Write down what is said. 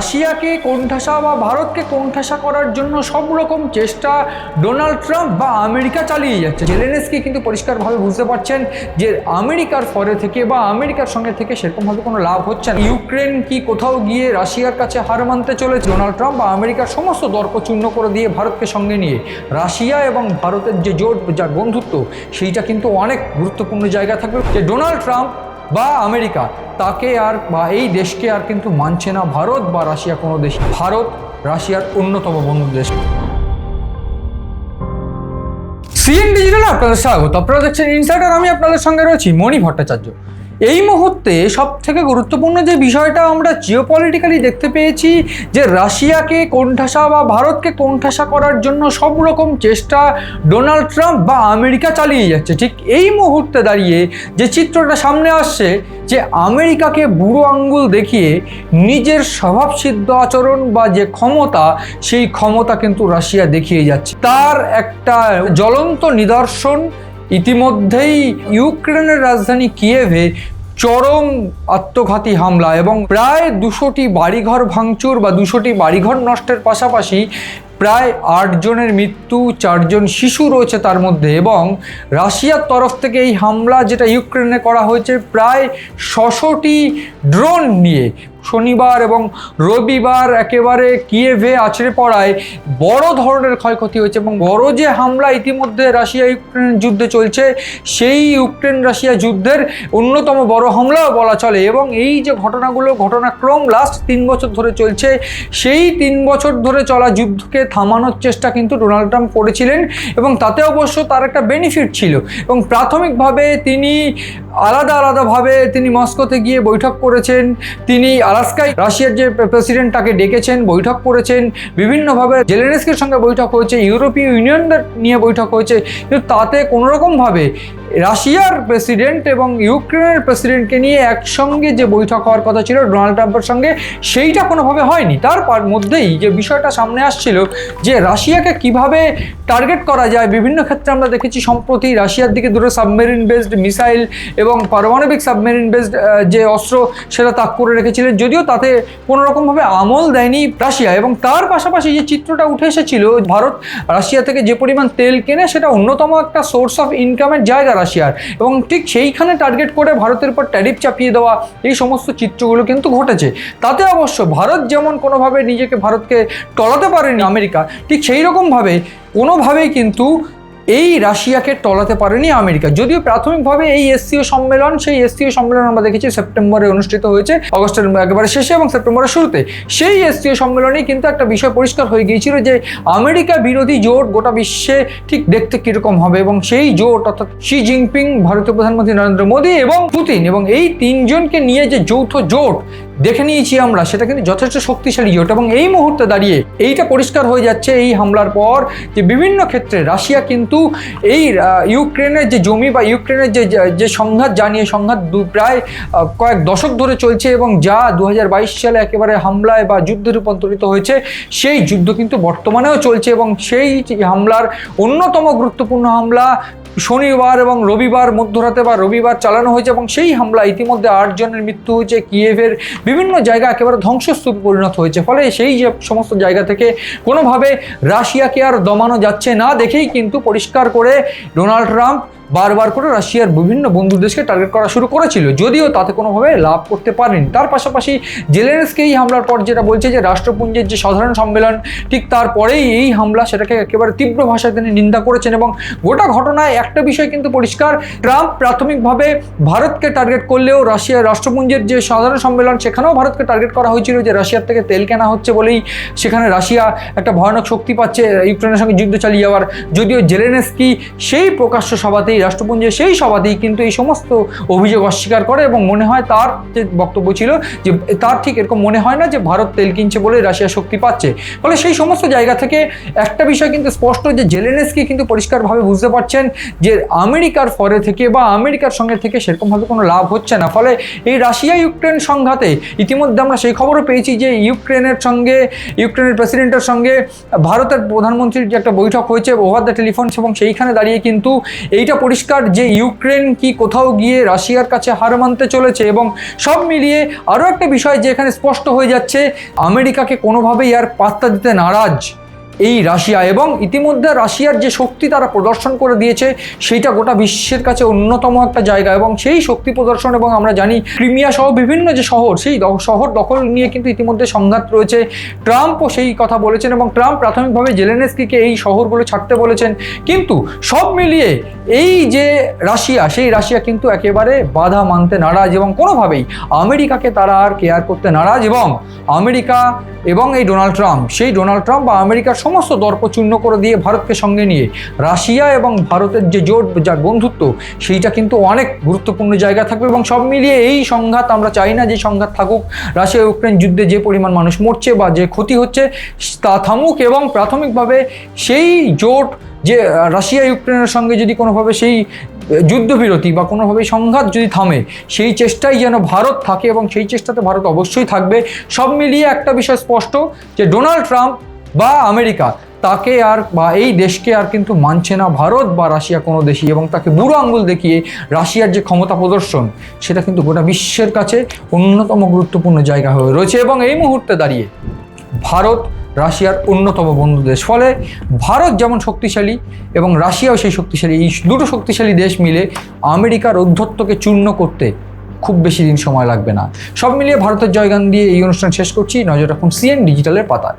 রাশিয়াকে কোণঠাসা বা ভারতকে কোণঠাসা করার জন্য সব রকম চেষ্টা ডোনাল্ড ট্রাম্প বা আমেরিকা চালিয়ে যাচ্ছে। জেলেনেসকি কিন্তু পরিষ্কারভাবে বুঝতে পারছেন যে আমেরিকার পরে থেকে বা আমেরিকার সঙ্গে থেকে সেরকমভাবে কোনো লাভ হচ্ছে না। ইউক্রেন কি কোথাও গিয়ে রাশিয়ার কাছে হার মানতে চলেছে? ডোনাল্ড ট্রাম্প বা আমেরিকার সমস্ত দর্প চূর্ণ করে দিয়ে ভারতকে সঙ্গে নিয়ে রাশিয়া এবং ভারতের যে জোট, যার বন্ধুত্ব, সেইটা কিন্তু অনেক গুরুত্বপূর্ণ জায়গা থাকবে। যে ডোনাল্ড ট্রাম্প বা আমেরিকা, তাকে আর বা এই দেশকে আর কিন্তু মানছে না ভারত বা রাশিয়া কোনো দেশ। ভারত রাশিয়ার অন্যতম বন্ধু দেশ। সিএন ডিজিটাল আপনাদের স্বাগত। আপনারা দেখছেন ইনসাইডার আমি আপনাদের সঙ্গে রয়েছি মণি ভট্টাচার্য। এই মুহূর্তে সব থেকে গুরুত্বপূর্ণ যে বিষয়টা আমরা জিওপলিটিক্যালি দেখতে পেয়েছি, যে রাশিয়াকে কোণঠাসা বা ভারতকে কোণঠাসা করার জন্য সব রকম চেষ্টা ডোনাল্ড ট্রাম্প বা আমেরিকা চালিয়ে যাচ্ছে। ঠিক এই মুহূর্তে দাঁড়িয়ে যে চিত্রটা সামনে আসছে, যে আমেরিকাকে বুড়ো আঙ্গুল দেখিয়ে নিজের স্বভাবসিদ্ধ আচরণ বা যে ক্ষমতা, সেই ক্ষমতা কিন্তু রাশিয়া দেখিয়ে যাচ্ছে। তার একটা জ্বলন্ত নিদর্শন ইতিমধ্যেই ইউক্রেনের রাজধানী কিয়েভে চরম আত্মঘাতী হামলা এবং প্রায় দুশোটি বাড়িঘর ভাঙচুর বা দুশোটি বাড়িঘর নষ্টের পাশাপাশি প্রায় আটজনের মৃত্যু চারজন শিশু রয়েছে তার মধ্যে এবং রাশিয়ার তরফ থেকে এই হামলা যেটা ইউক্রেনে করা হয়েছে, প্রায় ছশোটি ড্রোন নিয়ে শনিবার এবং রবিবার একেবারে কিয়েভে আছড়ে পড়ায় বড় ধরনের ক্ষয়ক্ষতি হয়েছে এবং বড় যে হামলা ইতিমধ্যে রাশিয়া ইউক্রেন যুদ্ধে চলছে, সেই ইউক্রেন রাশিয়া যুদ্ধের অন্যতম বড় হামলাও বলা চলে এবং এই যে ঘটনাগুলো, ঘটনাক্রম লাস্ট তিন বছর ধরে চলছে, সেই তিন বছর ধরে চলা যুদ্ধকে থামানোর চেষ্টা কিন্তু ডোনাল্ড ট্রাম্প করেছিলেন এবং তাতে অবশ্য তার একটা বেনিফিট ছিল এবং প্রাথমিকভাবে তিনি আলাদা আলাদাভাবে তিনি মস্কোতে গিয়ে বৈঠক করেছেন, তিনি আলাস্কায় রাশিয়ার যে প্রেসিডেন্ট তাকে ডেকেছেন, বৈঠক করেছেন, বিভিন্নভাবে জেলেনেস্কির সঙ্গে বৈঠক হয়েছে, ইউরোপীয় ইউনিয়নদের নিয়ে বৈঠক হয়েছে, কিন্তু তাতে কোনোরকমভাবে রাশিয়ার প্রেসিডেন্ট এবং ইউক্রেনের প্রেসিডেন্টকে নিয়ে একসঙ্গে যে বৈঠক হওয়ার কথা ছিল ডোনাল্ড ট্রাম্পের সঙ্গে, সেইটা কোনোভাবে হয়নি। তার মধ্যেই যে বিষয়টা সামনে আসছিল যে রাশিয়াকে কীভাবে টার্গেট করা যায়, বিভিন্ন ক্ষেত্রে আমরা দেখেছি সম্প্রতি রাশিয়ার দিকে দুটো সাবমেরিন বেসড মিসাইল এবং পারমাণবিক সাবমেরিন বেসড যে অস্ত্র, সেটা তাক করে রেখেছিলেন যদিও তাতে কোনো রকমভাবে আমল দেয়নি রাশিয়া এবং তার পাশাপাশি যে চিত্রটা উঠে এসেছিল, ভারত রাশিয়া থেকে যে পরিমাণ তেল কেনে সেটা অন্যতম একটা সোর্স অফ ইনকামের জায়গা রাশিয়ার। এবং ঠিক সেইখানে টার্গেট করে ভারতের উপর ট্যারিফ চাপিয়ে দেওয়া এই সমস্ত চিত্রগুলো কিন্তু ঘটেছে। তাতে অবশ্য ভারত যেমন কোনোভাবে নিজেকে ভারতকে টলাতে পারেনি আমেরিকা, ঠিক সেই রকমভাবে কোনোভাবেই কিন্তু এই রাশিয়াকে টলাতে পারেনি আমেরিকা। যদিও প্রাথমিকভাবে এই এসসিও সম্মেলন, সেই এসসিও সম্মেলন আমরা দেখেছি সেপ্টেম্বরে অনুষ্ঠিত হয়েছে, অগস্টের একেবারে শেষে এবং সেপ্টেম্বরের শুরুতে। সেই এসসিও সম্মেলনেই কিন্তু একটা বিষয় পরিষ্কার হয়ে গিয়েছিল যে আমেরিকা বিরোধী জোট গোটা বিশ্বে ঠিক দেখতে কীরকম হবে এবং সেই জোট অর্থাৎ শি জিনপিং, ভারতীয় প্রধানমন্ত্রী নরেন্দ্র মোদী এবং পুতিন এবং এই তিনজনকে নিয়ে যে যৌথ জোট দেখে নিয়েছি আমরা সেটা কিন্তু যথেষ্ট শক্তিশালী জোট এবং এই মুহূর্তে দাঁড়িয়ে এইটা পরিষ্কার হয়ে যাচ্ছে এই হামলার পর যে বিভিন্ন ক্ষেত্রে রাশিয়া কিন্তু এই ইউক্রেনের যে জমি বা ইউক্রেনের যে যে সংঘাত জানিয়ে সংঘাত দু, প্রায় কয়েক দশক ধরে চলছে এবং যা দু হাজার বাইশ সালে একেবারে হামলায় বা যুদ্ধে রূপান্তরিত হয়েছে, সেই যুদ্ধ কিন্তু বর্তমানেও চলছে এবং সেই হামলার অন্যতম গুরুত্বপূর্ণ হামলা শনিবার এবং রবিবার, মধ্যরাতে বা রবিবার চালানো হয়েছে এবং সেই হামলা ইতিমধ্যে আটজনের মৃত্যু হয়েছে। কিয়েভের বিভিন্ন জায়গা একেবারে ধ্বংসস্তূপে পরিণত হয়েছে। ফলে সেই যে সমস্ত জায়গা থেকে কোনোভাবে রাশিয়াকে আর দমানো যাচ্ছে না দেখেই কিন্তু পরিষ্কার করে ডোনাল্ড ট্রাম্প বারবার করে রাশিয়ার বিভিন্ন বন্ধু দেশকে টার্গেট করা শুরু করেছিল, যদিও তাতে কোনোভাবে লাভ করতে পারেনি। তার পাশাপাশি জেলেন্সকে এই হামলার পর যেটা বলছে যে রাষ্ট্রপুঞ্জের যে সাধারণ সম্মেলন, ঠিক তারপরেই এই হামলা সেটাকে একেবারে তীব্র ভাষায় তিনি নিন্দা করেছেন এবং গোটা ঘটনায় একটা বিষয় কিন্তু পরিষ্কার, ট্রাম্প প্রাথমিকভাবে ভারতকে টার্গেট করলেও রাশিয়ার রাষ্ট্রপুঞ্জের যে সাধারণ সম্মেলন, সেখানেও ভারতকে টার্গেট করা হয়েছিল যে রাশিয়ার থেকে তেল কেনা হচ্ছে বলেই সেখানে রাশিয়া একটা ভয়ানক শক্তি পাচ্ছে, ইউক্রেনের সঙ্গে যুদ্ধ চালিয়ে যাওয়ার। যদিও জেলেনেস্কি সেই প্রকাশ্য সভাতেই রাষ্ট্রপুঞ্জের সেই সভাতেই কিন্তু এই সমস্ত অভিযোগ অস্বীকার করে এবং মনে হয় তার যে বক্তব্য ছিল যে তার ঠিক এরকম মনে হয় না যে ভারত তেল কিনছে বলে রাশিয়া শক্তি পাচ্ছে। ফলে সেই সমস্ত জায়গা থেকে একটা বিষয় কিন্তু স্পষ্ট যে জেলেনেস্কি কিন্তু পরিষ্কারভাবে বুঝতে পারছেন যে আমেরিকার ফরে থেকে বা আমেরিকার সঙ্গে থেকে সেরকমভাবে কোনো লাভ হচ্ছে না। ফলে এই রাশিয়া ইউক্রেন সংঘাতে ইতিমধ্যে আমরা সেই খবরও পেয়েছি যে ইউক্রেনের সঙ্গে, ইউক্রেনের প্রেসিডেন্টের সঙ্গে ভারতের প্রধানমন্ত্রীর যে একটা বৈঠক হয়েছে, ওভার দ্য টেলিফোন এবং সেইখানে দাঁড়িয়ে কিন্তু এইটা পরিষ্কার যে ইউক্রেন কি কোথাও গিয়ে রাশিয়ার কাছে হার মানতে চলেছে এবং সব মিলিয়ে আরও একটা বিষয় যে এখানে স্পষ্ট হয়ে যাচ্ছে, আমেরিকাকে কোনোভাবেই আর পাত্তা দিতে নারাজ। এই রাশিয়া এবং ইতিমধ্যে রাশিয়ার যে শক্তি তারা প্রদর্শন করে দিয়েছে, সেইটা গোটা বিশ্বের কাছে অন্যতম একটা জায়গা এবং সেই শক্তি প্রদর্শন এবং আমরা জানি ক্রিমিয়া সহ বিভিন্ন যে শহর, সেই শহর দখল নিয়ে কিন্তু ইতিমধ্যে সংঘাত রয়েছে। ট্রাম্পও সেই কথা বলেছেন এবং ট্রাম্প প্রাথমিকভাবে জেলেনেস্কিকে এই শহরগুলো ছাড়তে বলেছেন। কিন্তু সব মিলিয়ে এই যে রাশিয়া, সেই রাশিয়া কিন্তু একেবারে বাধা মানতে নারাজ এবং কোনোভাবেই আমেরিকাকে তারা আর কেয়ার করতে নারাজ এবং আমেরিকা এবং এই ডোনাল্ড ট্রাম্প, সেই ডোনাল্ড ট্রাম্প বা আমেরিকার সমস্ত দর্প চূর্ণ করে দিয়ে ভারতকে সঙ্গে নিয়ে রাশিয়া এবং ভারতের যে জোট যার বন্ধুত্ব, সেইটা কিন্তু অনেক গুরুত্বপূর্ণ জায়গা থাকবে এবং সব মিলিয়ে এই সংঘাত আমরা চাই না যে সংঘাত থাকুক। রাশিয়া ইউক্রেন যুদ্ধে যে পরিমাণ মানুষ মরছে বা যে ক্ষতি হচ্ছে, তা থামুক এবং প্রাথমিকভাবে সেই জোট যে রাশিয়া ইউক্রেনের সঙ্গে যদি কোনোভাবে সেই যুদ্ধবিরতি বা কোনোভাবে সংঘাত যদি থামে, সেই চেষ্টাই যেন ভারত থাকে এবং সেই চেষ্টাতে ভারত অবশ্যই থাকবে। সব মিলিয়ে একটা বিষয় স্পষ্ট যে, ডোনাল্ড ট্রাম্প বা আমেরিকা, তাকে আর বা এই দেশকে আর কিন্তু মানছে না ভারত বা রাশিয়া কোনো দেশই এবং তাকে বুড়ো আঙ্গুল দেখিয়ে রাশিয়ার যে ক্ষমতা প্রদর্শন, সেটা কিন্তু গোটা বিশ্বের কাছে অন্যতম গুরুত্বপূর্ণ জায়গা হয়ে রয়েছে এবং এই মুহূর্তে দাঁড়িয়ে ভারত রাশিয়ার অন্যতম বন্ধু দেশ। ফলে ভারত যেমন শক্তিশালী এবং রাশিয়াও সেই শক্তিশালী, এই দুটো শক্তিশালী দেশ মিলে আমেরিকার ঔদ্ধত্যকে চূর্ণ করতে খুব বেশি দিন সময় লাগবে না। সব মিলিয়ে ভারতের জয়গান দিয়ে এই অনুষ্ঠান শেষ করছি। নজর রাখুন সিএন ডিজিটালের পাতায়।